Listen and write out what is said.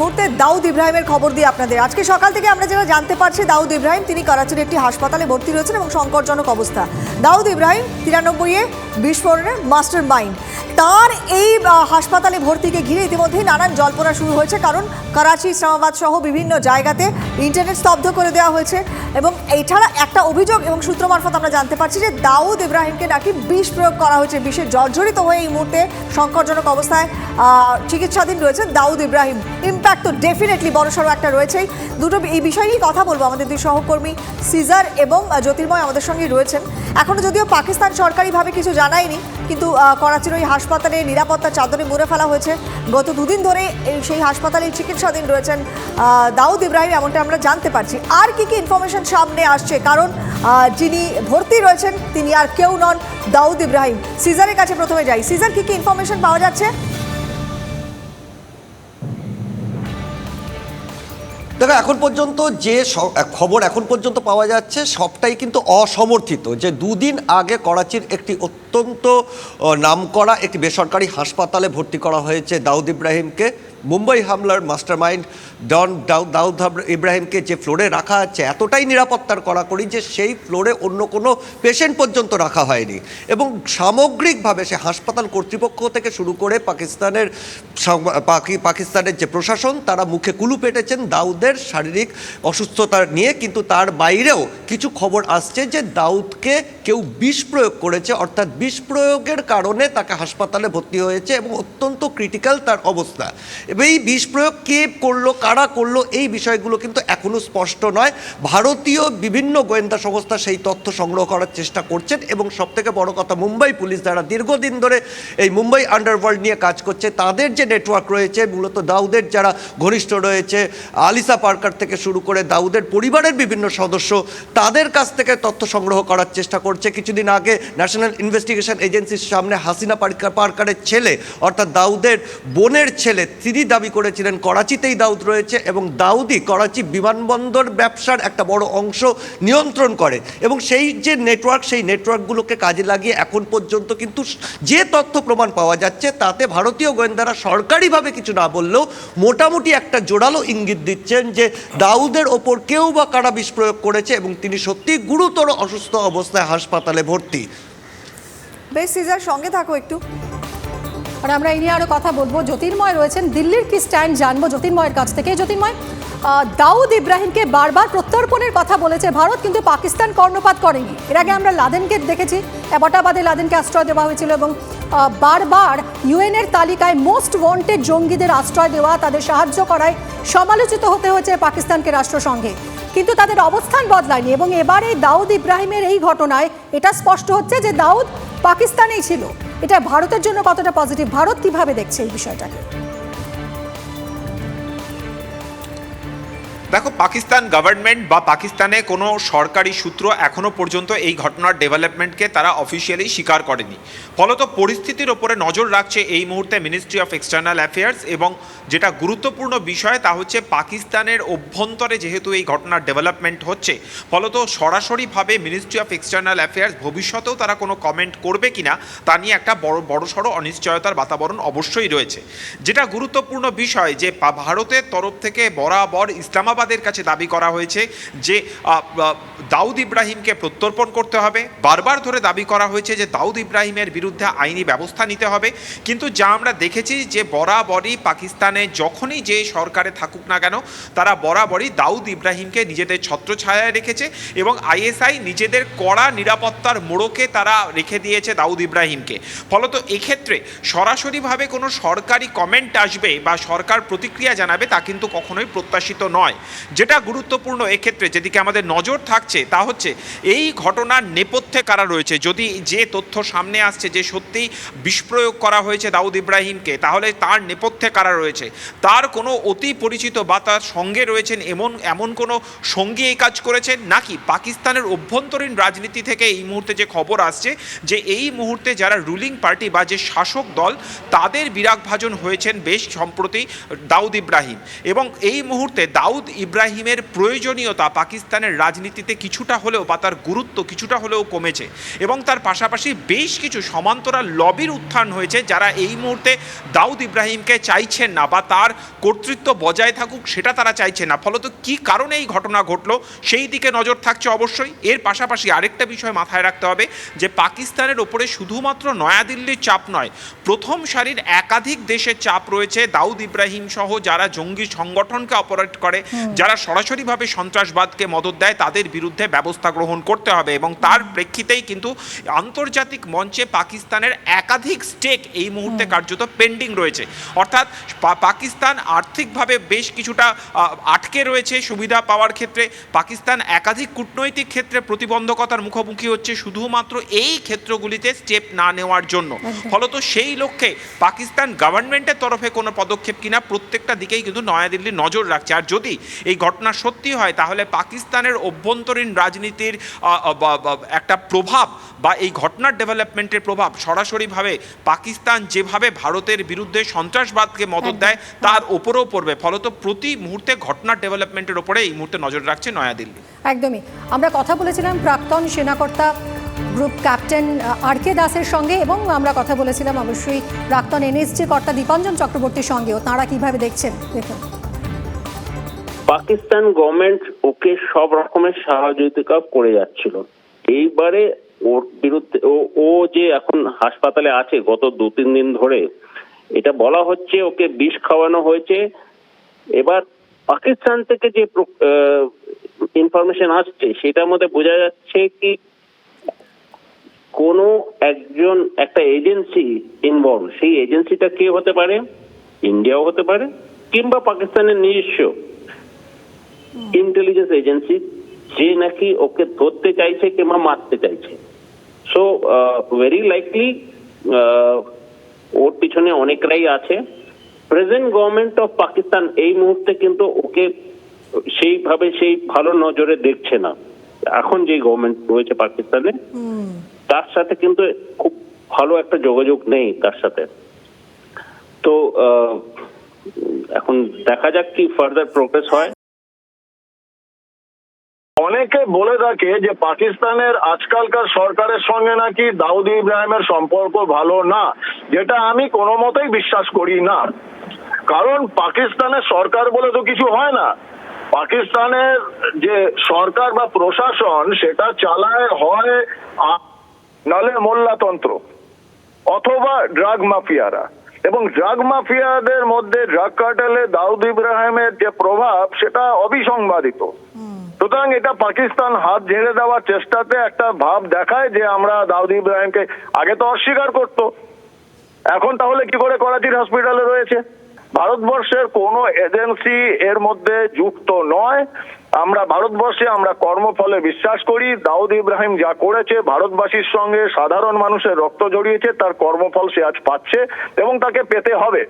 মুহূর্তে দাউদ ইব্রাহিমের খবর দিয়ে আপনাদের। আজকে সকাল থেকে আমরা যেটা জানতে পারছি, দাউদ ইব্রাহিম তিনি করাচির একটি হাসপাতালে ভর্তি রয়েছেন এবং সংকটজনক অবস্থা। দাউদ ইব্রাহিম তিরানব্বইয়ে বিস্ফোরণের মাস্টার মাইন্ড তার এই হাসপাতালে ভর্তিকে ঘিরে ইতিমধ্যেই নানান জল্পনা শুরু হয়েছে, কারণ করাচি, ইসলামাবাদ সহ বিভিন্ন জায়গাতে ইন্টারনেট স্তব্ধ করে দেওয়া হয়েছে। এবং এছাড়া একটা অভিযোগ এবং সূত্র মারফত আমরা জানতে পারছি যে দাউদ ইব্রাহিমকে নাকি বিষ প্রয়োগ করা হয়েছে। বিষে জর্জরিত হয়ে এই মুহূর্তে সংকটজনক অবস্থায় চিকিৎসাধীন রয়েছেন দাউদ ইব্রাহিম। ইম্প্যাক্ট তো ডেফিনেটলি বড়সড় একটা রয়েছেই। দুটো এই বিষয় নিয়েই কথা বলব আমাদের দুই সহকর্মী সিজার এবং জ্যোতির্ময় আমাদের সঙ্গে রয়েছেন। এখনও যদিও পাকিস্তান সরকারিভাবে কিছু জানায়নি, কিন্তু করাচির ওই হাসপাতালে নিরাপত্তা চাদরে মুড়ে ফেলা হয়েছে। গত দুদিন ধরে সেই হাসপাতালে চিকিৎসাধীন রয়েছেন দাউদ ইব্রাহিম, এমনটা আমরা জানতে পারছি। আর কি কি ইনফরমেশন সামনে আসছে? কারণ যিনি ভর্তি রয়েছেন, তিনি আর কেউ নন দাউদ ইব্রাহিম। সিজারের কাছে প্রথমে যাই। সিজার কি কি ইনফরমেশন পাওয়া যাচ্ছে? দেখো, এখন পর্যন্ত যে খবর এখন পর্যন্ত পাওয়া যাচ্ছে, সবটাই কিন্তু অসমর্থিত যে দুদিন আগে করাচির একটি অত্যন্ত নামকরা একটি বেসরকারি হাসপাতালে ভর্তি করা হয়েছে দাউদ ইব্রাহিমকে। মুম্বাই হামলার মাস্টারমাইন্ড ডন দাউদ ইব্রাহিমকে যে ফ্লোরে রাখা আছে, এতটাই নিরাপত্তার কড়াকড়ি যে সেই ফ্লোরে অন্য কোনো পেশেন্ট পর্যন্ত রাখা হয়নি। এবং সামগ্রিকভাবে সে হাসপাতাল কর্তৃপক্ষ থেকে শুরু করে পাকিস্তানের পাকিস্তানের যে প্রশাসন, তারা মুখে কুলু পেটেছেন দাউদের শারীরিক অসুস্থতা নিয়ে, কিন্তু তার বাইরেও কিছু খবর আসছে যে দাউদকে কেউ বিষ প্রয়োগ করেছে, অর্থাৎ বিষ প্রয়োগের কারণে তাকে হাসপাতালে ভর্তি হয়েছে এবং অত্যন্ত ক্রিটিক্যাল তার অবস্থা। এই বিষ প্রয়োগ কে করল, কারা করল, এই বিষয়গুলো কিন্তু এখনও স্পষ্ট নয়। ভারতীয় বিভিন্ন গোয়েন্দা সংস্থা সেই তথ্য সংগ্রহ করার চেষ্টা করছেন এবং সবথেকে বড় কথা, মুম্বাই পুলিশ যারা দীর্ঘদিন ধরে এই মুম্বাই আন্ডারওয়ার্ল্ড নিয়ে কাজ করছে, তাদের যে নেটওয়ার্ক রয়েছে, মূলত দাউদের যারা ঘনিষ্ঠ রয়েছে, আলিসা পার্কার থেকে শুরু করে দাউদের পরিবারের বিভিন্ন সদস্য, তাদের কাছ থেকে তথ্য সংগ্রহ করার চেষ্টা করছে। কিছুদিন আগে ন্যাশনাল ইনভেস্টিগেশন এজেন্সির সামনে হাসিনা পার্কার পার্কারের ছেলে, অর্থাৎ দাউদের বোনের ছেলে, তিনি দাবি করেছিলেন, করাচিতেই দাউদ রয়েছে এবং দাউদই করাচি বিমানবন্দর ব্যবসার একটা বড় অংশ নিয়ন্ত্রণ করে এবং সেই যে নেটওয়ার্ক, সেই নেটওয়ার্কগুলোকে কাজে লাগিয়ে এখন পর্যন্ত কিন্তু যে তথ্য প্রমাণ পাওয়া যাচ্ছে, তাতে ভারতীয় গোয়েন্দারা সরকারিভাবে কিছু না বললেও মোটামুটি একটা জোরালো ইঙ্গিত দিচ্ছেন যে দাউদের ওপর কেউ বা কারা বিষ প্রয়োগ করেছে এবং তিনি সত্যি গুরুতর অসুস্থ অবস্থায় হাসপাতালে ভর্তি। বেশ, সিজার সঙ্গে থাকো একটু। আর আমরা এই নিয়ে আরও কথা বলব। জ্যোতির্ময় রয়েছেন দিল্লির কি স্ট্যান্ড জানব? জ্যোতির্ময়ের কাছ থেকে। জ্যোতির্ময় দাউদ ইব্রাহিমকে বারবার প্রত্যর্পণের কথা বলেছে ভারত, কিন্তু পাকিস্তান কর্ণপাত করেনি। এর আগে আমরা লাদেনকে দেখেছি, অ্যাবটাবাদে লাদেনকে আশ্রয় দেওয়া হয়েছিল এবং বারবার ইউএনের তালিকায় মোস্ট ওয়ান্টেড জঙ্গিদের আশ্রয় দেওয়া, তাদের সাহায্য করায় সমালোচিত হতে হয়েছে পাকিস্তানকে রাষ্ট্রসংঘে। কিন্তু তাদের অবস্থান বদলায়নি এবং এবারে দাউদ ইব্রাহিমের এই ঘটনায় এটা স্পষ্ট হচ্ছে যে দাউদ পাকিস্তানেই ছিল। এটা ভারতের জন্য কতটা পজিটিভ ভারত কীভাবে দেখছে এই বিষয়টাকে? দেখো, পাকিস্তান গভর্নমেন্ট বা পাকিস্তানে কোনো সরকারি সূত্র এখনও পর্যন্ত এই ঘটনার ডেভেলপমেন্টকে তারা অফিসিয়ালি স্বীকার করেনি। ফলত পরিস্থিতির ওপরে নজর রাখছে এই মুহূর্তে মিনিস্ট্রি অফ এক্সটার্নাল অ্যাফেয়ার্স এবং যেটা গুরুত্বপূর্ণ বিষয় তা হচ্ছে পাকিস্তানের অভ্যন্তরে যেহেতু এই ঘটনার ডেভেলপমেন্ট হচ্ছে, ফলত সরাসরিভাবে মিনিস্ট্রি অফ এক্সটার্নাল অ্যাফেয়ার্স ভবিষ্যতেও তারা কোনো কমেন্ট করবে কিনা তা নিয়ে একটা বড়, বড়সড় অনিশ্চয়তার বাতাবরণ অবশ্যই রয়েছে। যেটা গুরুত্বপূর্ণ বিষয় যে ভারতের তরফ থেকে বরাবর ইসলামাবাদের কাছে দাবি করা হয়েছে যে দাউদ ইব্রাহিমকে প্রত্যর্পণ করতে হবে। বারবার ধরে দাবি করা হয়েছে যে, দাউদ ইব্রাহিমের বিরুদ্ধে আইনি ব্যবস্থা নিতে হবে। কিন্তু যা আমরা দেখেছি যে, বরাবরই পাকিস্তানে যখনই যে সরকারে থাকুক না কেন, তারা বরাবরই দাউদ ইব্রাহিমকে নিজেদের ছত্রছায়ায় রেখেছে এবং আইএসআই নিজেদের কড়া নিরাপত্তার মোড়কে তারা রেখে দিয়েছে দাউদ ইব্রাহিমকে। ফলত এক্ষেত্রে সরাসরিভাবে কোনো সরকারি কমেন্ট আসবে বা সরকার প্রতিক্রিয়া জানাবে তা কিন্তু কখনোই প্রত্যাশিত নয়। যেটা গুরুত্বপূর্ণ এক্ষেত্রে যেদিকে আমাদের নজর থাকছে তা হচ্ছে এই ঘটনার নেপথ্যে কারা রয়েছে। যদি যে তথ্য সামনে আসছে যে সত্যিই বিস্প্রয়োগ করা হয়েছে দাউদ ইব্রাহিমকে, তাহলে তার নেপথ্যে কারা রয়েছে? তার কোনো অতি পরিচিত বা তার সঙ্গে রয়েছেন এমন এমন কোনো সঙ্গী এই কাজ করেছেন? নাকি পাকিস্তানের অভ্যন্তরীণ রাজনীতি থেকে এই মুহূর্তে যে খবর আসছে যে এই মুহূর্তে যারা রুলিং পার্টি বা যে শাসক দল, তাদের বিরাগভাজন হয়েছেন বেশ সম্প্রতি দাউদ ইব্রাহিম। এবং এই মুহূর্তে দাউদ ইব্রাহিমের প্রয়োজনীয়তা পাকিস্তানের রাজনীতিতে কিছুটা হলেও বা তার গুরুত্ব কিছুটা হলেও কমেছে এবং তার পাশাপাশি বেশ কিছু সমান্তরাল লবির উত্থান হয়েছে যারা এই মুহূর্তে দাউদ ইব্রাহিমকে চাইছেন না বা তার কর্তৃত্ব বজায় থাকুক সেটা তারা চাইছে না। ফলত কি কারণে এই ঘটনা ঘটলো সেই দিকে নজর থাকছে অবশ্যই। এর পাশাপাশি আরেকটা বিষয় মাথায় রাখতে হবে যে পাকিস্তানের ওপরে শুধুমাত্র নয়াদিল্লির চাপ নয়, প্রথম সারির একাধিক দেশের চাপ রয়েছে। দাউদ ইব্রাহিম সহ যারা জঙ্গি সংগঠনকে অপারেট করে যারা সরাসরিভাবে সন্ত্রাসবাদকে মদত দেয় তাদের বিরুদ্ধে ব্যবস্থা গ্রহণ করতে হবে এবং তার প্রেক্ষিতেই কিন্তু আন্তর্জাতিক মঞ্চে পাকিস্তানের একাধিক স্টেক এই মুহূর্তে কার্যত পেন্ডিং রয়েছে। অর্থাৎ পাকিস্তান আর্থিকভাবে বেশ কিছুটা আটকে রয়েছে সুবিধা পাওয়ার ক্ষেত্রে। পাকিস্তান একাধিক কূটনৈতিক ক্ষেত্রে প্রতিবন্ধকতার মুখোমুখি হচ্ছে শুধুমাত্র এই ক্ষেত্রগুলিতে স্টেপ না নেওয়ার জন্য। ফলত সেই লক্ষ্যে পাকিস্তান গভর্নমেন্টের তরফে কোনো পদক্ষেপ কিনা প্রত্যেকটা দিকেই কিন্তু নয়াদিল্লি নজর রাখছে। আর যদি এই ঘটনা সত্যি হয় তাহলে পাকিস্তানের অভ্যন্তরীণ রাজনীতির একটা প্রভাব বা এই ঘটনার ডেভেলপমেন্টের প্রভাব সরাসরিভাবে পাকিস্তান যেভাবে ভারতের বিরুদ্ধে সন্ত্রাসবাদকে মদত দেয় তার ওপরেও পড়বে। ফলত প্রতি মুহূর্তে ঘটনার ডেভেলপমেন্টের ওপরে এই মুহূর্তে নজর রাখছে নয়াদিল্লি। একদমই। আমরা কথা বলেছিলাম প্রাক্তন সেনাকর্তা গ্রুপ ক্যাপ্টেন আর কে দাসের সঙ্গে এবং আমরা কথা বলেছিলাম অবশ্যই প্রাক্তন এনএসজি কর্তা দীপাঞ্জন চক্রবর্তীর সঙ্গেও। তাঁরা কীভাবে দেখছেন? দেখুন। পাকিস্তান গভর্নমেন্ট ওকে সব রকমের সহযোগিতা করে যাচ্ছিল। এইবারে ওর বিরুদ্ধে ও ও যে এখন হাসপাতালে আছে গত দু তিন দিন ধরে এটা বলা হচ্ছে ওকে বিষ খাওয়ানো হয়েছে। এবার পাকিস্তান থেকে যে ইনফরমেশন আসছে, সেটার মধ্যে বোঝা যাচ্ছে কি কোন একজন, একটা এজেন্সি ইনভলভ সেই এজেন্সিটা কে হতে পারে? ইন্ডিয়াও হতে পারে, কিংবা পাকিস্তানের নিজস্ব ইন্টেলিজেন্স এজেন্সি যে নাকি ওকে ধরতে চাইছে কিংবা মারতে চাইছে। সো ভেরি লাইকলি ওর পিছনে অনেকরাই আছে। প্রেজেন্ট গভর্নমেন্ট অফ পাকিস্তান এই মুহূর্তে কিন্তু ওকে সেইভাবে সেই ভালো নজরে দেখছে না। এখন যে গভর্নমেন্ট রয়েছে পাকিস্তানে তার সাথে কিন্তু খুব ভালো একটা যোগাযোগ নেই তার সাথে। তো এখন দেখা যাক কি ফার্দার প্রোগ্রেস হয়। বলে থাকে যে পাকিস্তানের আজকালকার সরকারের সঙ্গে নাকি দাউদ ইব্রাহিমের সম্পর্ক ভালো না, যেটা আমি কোনো মতেই বিশ্বাস করি না। কারণ পাকিস্তানের সরকার বলে তো কিছু হয় না। পাকিস্তানের যে সরকার বা প্রশাসন, সেটা চালায়, হয় নালে মোল্লাতন্ত্র, অথবা ড্রাগ মাফিয়ারা। এবং ড্রাগ মাফিয়াদের মধ্যে ড্রাগ কার্টেলে দাউদ ইব্রাহিমের যে প্রভাব, সেটা অবিসংবাদিত। সুতরাং এটা পাকিস্তান হাত ঝেড়ে দেওয়ার চেষ্টাতে একটা ভাব দেখায় যে আমরা দাউদ ইব্রাহিমকে আগে তো অস্বীকার করতো। এখন তাহলে কি করে করাচির হসপিটালে রয়েছে? ভারতবর্ষের কোনো এজেন্সি এর মধ্যে যুক্ত নয়। আমরা ভারতবর্ষে আমরা কর্মফলে বিশ্বাস করি। দাউদ ইব্রাহিম যা করেছে, ভারতবাসীর সঙ্গে সাধারণ মানুষের রক্ত জড়িয়েছে, তার কর্মফল সে আজ পাচ্ছে এবং তাকে পেতে হবে।